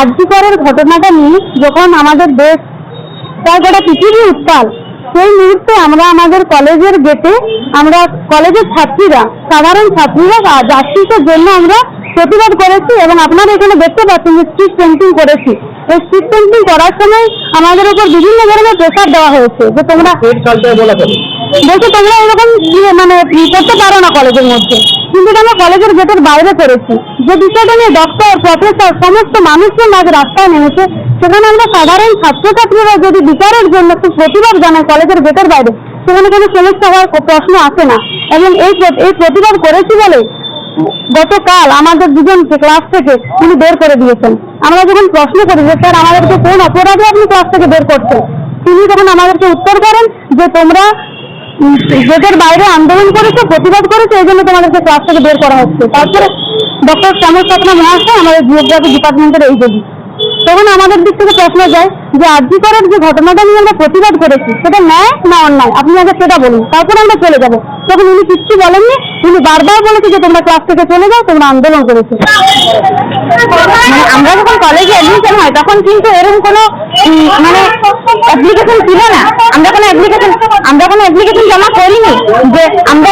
আর্যিকরের ঘটনাটা নিয়ে যখন আমাদের দেশ প্রায় গোটা পৃথিবী উত্তাল সেই মুহূর্তে আমরা আমাদের কলেজের গেটে আমরা কলেজের ছাত্রীরা, সাধারণ ছাত্রীরা জাস্টিসের জন্য আমরা প্রতিবাদ করেছি এবং আপনারা এখানে দেখতে পাচ্ছেন যে স্ট্রিট পেন্টিং করেছি। এই স্ট্রিট পেন্টিং করার সময় আমাদের উপর বিভিন্ন ধরনের প্রেশার দেওয়া হয়েছে। যে তোমরা বলছে, তোমরা এরকম ইয়ে মানে করতে পারো না কলেজের মধ্যে। কিন্তু আমরা কলেজের গেটের বাইরে করেছি যে বিষয়টা নিয়ে ডক্টর প্রফেসর সমস্ত মানুষজন আজ রাস্তায় নেমেছে, সেখানে আমরা সাধারণ ছাত্রছাত্রীরা যদি বিচারের জন্য একটু প্রতিবাদ জানাই কলেজের গেটের বাইরে, সেখানে কোনো সমস্যা হওয়ার প্রশ্ন আসে না। এবং এই এই প্রতিবাদ করেছি বলে গতকাল আমাদের দুজনকে ক্লাস থেকে তিনি বের করে দিয়েছেন। আমরা যখন প্রশ্ন করি যে, স্যার, আমাদেরকে কোন অপরাধে আপনি ক্লাস থেকে বের করছেন? তিনি তখন আমাদেরকে উত্তর করেন যে, তোমরা গেটের বাইরে আন্দোলন করেছে, প্রতিবাদ করেছে, এই জন্য তোমাদেরকে ক্লাস থেকে বের করা হচ্ছে। তারপরে ডক্টর শ্যামল সাতনা মহাশয় আমাদের জিওগ্রাফি ডিপার্টমেন্টের এই যদি তখন আমাদের দিক থেকে প্রশ্ন যায় যে আর্জি করার যে ঘটনাটা নিয়ে আমরা প্রতিবাদ করেছি, সেটা ন্যায় না অন্যায়? আপনি আগে সেটা বলুন, তারপরে আমরা চলে যাব। তখন উনি কিচ্ছু বলেননি, উনি বারবার বলেছে যে তোমরা ক্লাস থেকে চলে যাও, তোমরা আন্দোলন করেছ। মানে আমরা যখন কলেজে অ্যাডমিশন হয়, তখন কিন্তু এরকম কোনো মানে অ্যাপ্লিকেশন ছিল না। আমরা কোনো অ্যাপ্লিকেশন আমরা কোনো অ্যাপ্লিকেশন জমা করিনি যে আমরা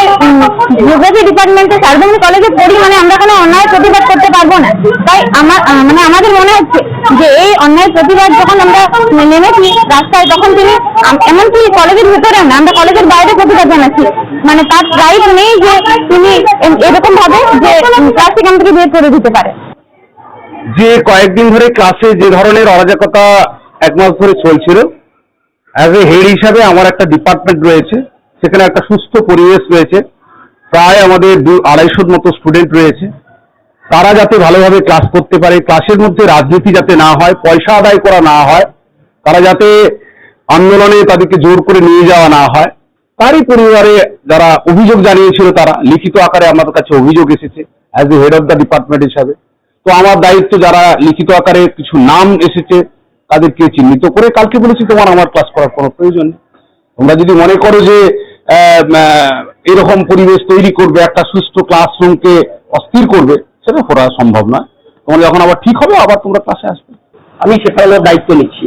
জিওগ্রাফি ডিপার্টমেন্টে সার্ভেন্ট কলেজে পড়ি মানে আমরা কোনো অন্যায় প্রতিবাদ করতে পারব না। তাই আমার মানে আমাদের মনে হচ্ছে যে এই অন্যায় প্রতিবাদ যখন আমরা নেমেছি রাস্তায় তখন তিনি এমনকি কলেজের ভেতরে না, আমরা কলেজের বাইরে প্রতিবাদ জানাচ্ছি। মানে তার রাইট নেই যে তিনি এরকম ভাবে যে ক্লাস এখান থেকে বের করে দিতে পারে। যে কয়েকদিন ধরে ক্লাসে যে ধরনের অরাজকতা এক মাস ধরে চলছিল অ্যাজ এ হেড হিসাবে আমার একটা ডিপার্টমেন্ট রয়েছে, সেখানে একটা সুস্থ পরিবেশ রয়েছে, প্রায় আমাদের দু, আড়াইশোর মতো স্টুডেন্ট রয়েছে। তারা যাতে ভালোভাবে ক্লাস করতে পারে ক্লাসের মধ্যে রাজনীতি যাতে না হয়, পয়সা আদায় করা না হয় তারা যাতে আন্দোলনে তাদেরকে জোর করে নিয়ে যাওয়া না হয়। তারই পরিবারে যারা অভিযোগ জানিয়েছিল, তারা লিখিত আকারে আমাদের কাছে অভিযোগ এসেছে as a head of the department হিসাবে। তো আমার দায়িত্ব যারা লিখিত আকারে কিছু নাম এসেছে, তাদেরকে চিহ্নিত করে কালকে বলেছি, তোমার আমার ক্লাস করার কোনো প্রয়োজন নেই। তোমরা যদি মনে করো যে এরকম পরিবেশ তৈরি করবে, একটা সুস্থ ক্লাসরুমকে অস্থির করবে, সেটা করা সম্ভব নয়। তোমার যখন আবার ঠিক হবে, আবার তোমরা ক্লাসে আসবে। আমি সেখানে দায়িত্ব নিচ্ছি।